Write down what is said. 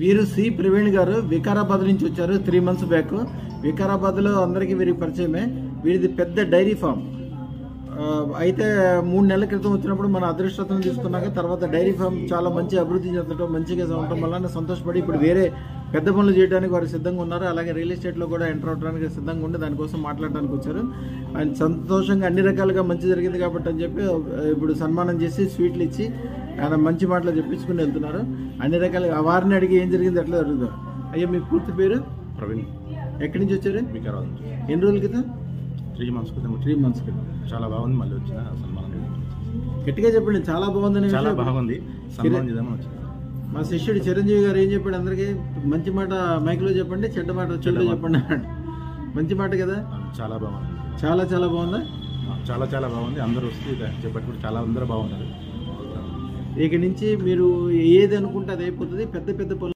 వీరు సి ప్రవీణ్ గారు వికారాబాద్ నుంచి వచ్చారు త్రీ మంత్స్ బ్యాక్. వికారాబాద్లో అందరికీ వీరికి పరిచయమే. వీరిది పెద్ద డైరీ ఫామ్. అయితే మూడు నెలల క్రితం వచ్చినప్పుడు మన అదృష్టతను తీసుకున్నాక తర్వాత డైరీ ఫామ్ చాలా మంచి అభివృద్ధి చెందడం మంచిగా ఉండటం వల్ల సంతోషపడి ఇప్పుడు వేరే పెద్ద పనులు చేయడానికి వారు సిద్ధంగా ఉన్నారు. అలాగే రియల్ ఎస్టేట్లో కూడా ఎంటర్ అవడానికి సిద్ధంగా ఉండి దానికోసం మాట్లాడడానికి వచ్చారు. ఆయన సంతోషంగా అన్ని రకాలుగా మంచి జరిగింది కాబట్టి అని చెప్పి ఇప్పుడు సన్మానం చేసి స్వీట్లు ఇచ్చి ఆయన మంచి మాటలు చెప్పించుకుని వెళ్తున్నారు. అన్ని రకాలుగా వారిని అడిగి ఏం జరిగింది ఎట్లా జరుగుతుంది. అయ్యా మీ పూర్తి పేరు? ప్రవీణ్. ఎక్కడి నుంచి వచ్చారు? ఎన్ని రోజుల క్రితం? త్రీ మంత్స్ క్రితం త్రీ మంత్స్ క్రితం. చాలా బాగుంది మళ్ళీ వచ్చిన సన్మానం. గట్టిగా చెప్పండి చాలా బాగుందని చాలా. బాగుంది. సన్మానం చేద్దామని వచ్చింది మా శిష్యుడు చిరంజీవి గారు ఏం చెప్పాడు అందరికి? మంచి మాట మైక్లో చెప్పండి చెడ్డ మాట మాట. చెప్పండి మంచి మాట కదా? చాలా బాగుంది. చాలా చాలా బాగుందా? చాలా చాలా బాగుంది. అందరూ వస్తే చెప్పట్టు కూడా చాలా అందరూ బాగుంటారు. ఇక నుంచి మీరు ఏది అనుకుంటే అది అయిపోతుంది. పెద్ద పెద్ద పనులు